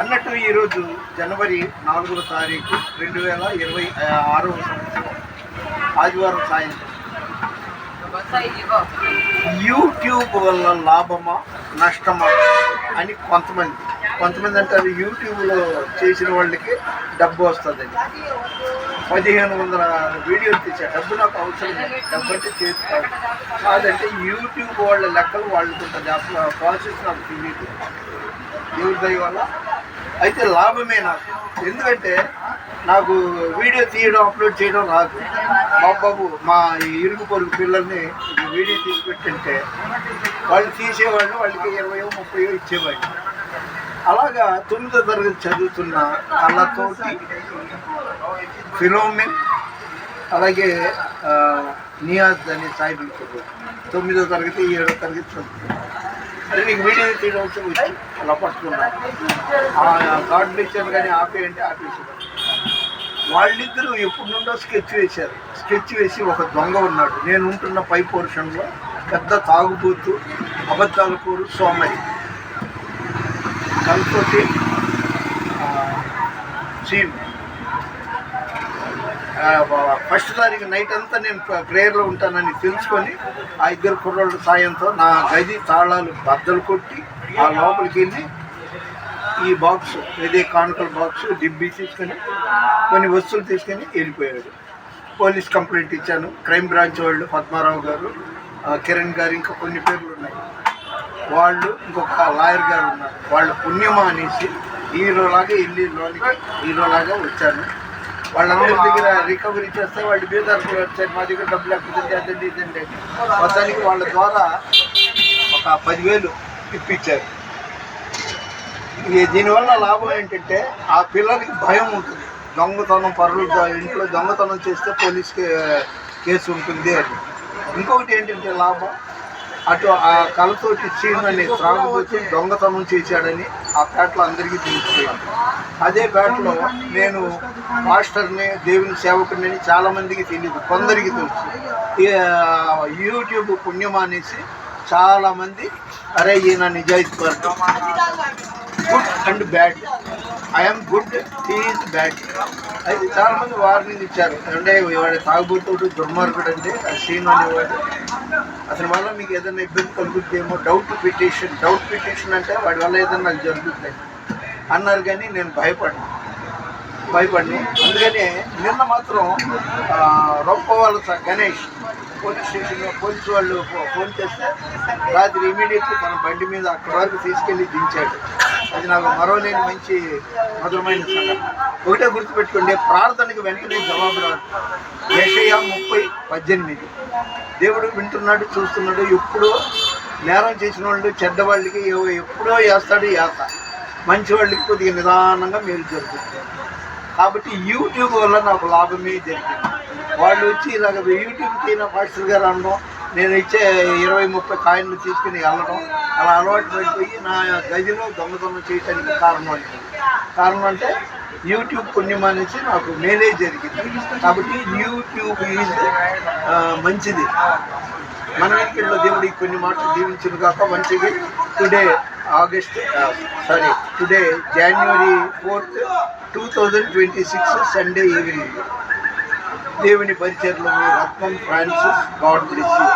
అన్నట్టు ఈరోజు జనవరి నాలుగవ తారీఖు రెండు వేల ఇరవై ఆరవ సంవత్సరం. ఆదివారం సాయంత్రం. యూట్యూబ్ వల్ల లాభమా నష్టమా అని కొంతమంది. కొంతమంది అంటారు యూట్యూబ్లో చేసిన వాళ్ళకి డబ్బు వస్తుందని. పదిహేను వందల వీడియోలు తీసా డబ్బు నాకు అవసరం లేదు. డబ్బు అంటే చేతి కాదు. కాదంటే యూట్యూబ్ వాళ్ళ లెక్కలు వాళ్ళకుంటుంది అసలు ప్రాసెస్ నాకు తెలియదు. ఎవరి దయ వల్ల అయితే లాభమే నాకు. ఎందుకంటే నాకు వీడియో తీయడం అప్లోడ్ చేయడం రాదు. మా బాబు మా ఈ ఇరుగు పొరుగు పిల్లల్ని వీడియో తీసి పెట్టింటే వాళ్ళు తీసేవాళ్ళు వాళ్ళకి ఇరవయో ముప్పయో ఇచ్చేవాళ్ళు. అలాగా తొమ్మిదో తరగతి చదువుతున్న కళ్ళతోటి ఫినోమిన్ అలాగే నియాజ్ అనే సాయిబుల్ తొమ్మిదో తరగతి ఏడో తరగతి చదువుతున్నాను అదే నీకు వీడియో తీయడం వచ్చి అలా పట్టుకున్నాను గాడ్ లెక్చర్ కానీ ఆపేయంటే ఆపేసాడు. వాళ్ళిద్దరూ ఎప్పటి నుండో స్కెచ్ వేశారు. స్కెచ్ వేసి ఒక దొంగ ఉన్నాడు. నేను ఉంటున్న పై పోర్షన్లో పెద్ద తాగుబోతు అబద్ధాల కోరు సోమయ్య కలిసి సీన్. ఫస్ట్ తారీఖు నైట్ అంతా నేను ప్రేయర్లో ఉంటానని తెలుసుకొని ఆ ఇద్దరు కుర్రోళ్ళ సాయంతో నా గది తాళాలు బద్దలు కొట్టి ఆ లోపలికి వెళ్ళి ఈ బాక్స్ ఇదే కానుకల బాక్స్ డిబ్బీ తీసుకొని కొన్ని వస్తువులు తీసుకొని వెళ్ళిపోయాడు. పోలీస్ కంప్లైంట్ ఇచ్చాను. క్రైమ్ బ్రాంచ్ వాళ్ళు పద్మారావు గారు కిరణ్ గారు ఇంకా కొన్ని పేర్లు ఉన్నాయి. వాళ్ళు ఇంకొక లాయర్ గారు ఉన్నారు. వాళ్ళు పుణ్యమా అనేసి హీరోలాగా వెళ్ళి లోనికి హీరోలాగా వచ్చాను. వాళ్ళందరి దగ్గర రికవరీ చేస్తే వాళ్ళు బీదర్కి వచ్చారు. మా దగ్గర డబ్బులు లేకపోతే అదండి ఇదండి. మొత్తానికి వాళ్ళ ద్వారా ఒక పదివేలు ఇప్పించారు. దీనివల్ల లాభం ఏంటంటే ఆ పిల్లలకి భయం ఉంటుంది. దొంగతనం పరులు ఇంట్లో దొంగతనం చేస్తే పోలీస్కి కేసు ఉంటుంది అని. ఇంకొకటి ఏంటంటే లాభం? అటు ఆ కలతోటి చీమని త్రాగుబోతు దొంగతనం చేశాడని ఆ పేటలో అందరికీ తెలిసిపోయింది అదే పేటలో నేను మాస్టర్ని దేవుని సేవకుడిని చాలామందికి తెలియదు. కొందరికి తెలుసు. యూట్యూబ్ పుణ్యం అనేసి చాలామంది అరే ఈయన నిజాయితీ పరుడు. Good and bad. I'm good is bad. అయితే చాలా మంది వార్నింగ్ ఇచ్చారు. అంటే వాడి తాగుబోతుడు దుర్మార్గుడు అంటే ఆ సీన్ అనేవాడు. అతని వల్ల మీకు ఏదైనా ఇబ్బంది కలుగుద్దేమో? డౌట్ పిటిషన్ డౌట్ పిటిషన్ అంటే వాడి వల్ల ఏదైనా నాకు జరుగుతుంది అన్నారు కానీ నేను భయపడ్డాను భయపడి అందుకనే నిన్న మాత్రం ఆ, రొప్పవాళ్ళ గణేష్ పోలీస్ స్టేషన్లో పోలీసు వాళ్ళు ఫోన్ చేస్తే రాత్రి ఇమీడియట్లీ తన బండి మీద అక్కడి వరకు తీసుకెళ్ళి దించాడు. అది నాకు మరోలేని మంచి మధురమైన సంఘటన. ఒకటే గుర్తుపెట్టుకోండి ప్రార్థనకి వెంటనే జవాబు రాదు. ఏషయ ముప్పై పద్దెనిమిది. దేవుడు వింటున్నాడు చూస్తున్నాడు ఎప్పుడో నేరం చేసిన వాళ్ళు చెడ్డవాళ్ళకి ఎప్పుడో వేస్తాడు వేస్తా. మంచి వాళ్ళకి కొద్దిగా నిదానంగా మేలు జరుగుతుంది. కాబట్టి యూట్యూబ్ వల్ల నాకు లాభమే జరిగింది. వాళ్ళు వచ్చి ఇలాగ యూట్యూబ్ తీన మాస్టర్ గారు అనడం నేను ఇచ్చే ఇరవై ముప్పై కాయిన్లు తీసుకుని వెళ్ళడం అలా అలవాటు పడిపోయి నా గదిలో దొంగతనం చేయడానికి కారణం అంటే కారణం అంటే యూట్యూబ్ పుణ్యం అనేసి నాకు మేలే జరిగింది. కాబట్టి యూట్యూబ్ ఈజ్ మంచిది. మన వెనుకల్లో దేవుడి కొన్ని మాటలు దీవించిన కాక మంచిది. Today August sorry today January fourth two thousand twenty six Sunday evening. దేవుని పరిచయలో మీ Ratnam Francis God bless you.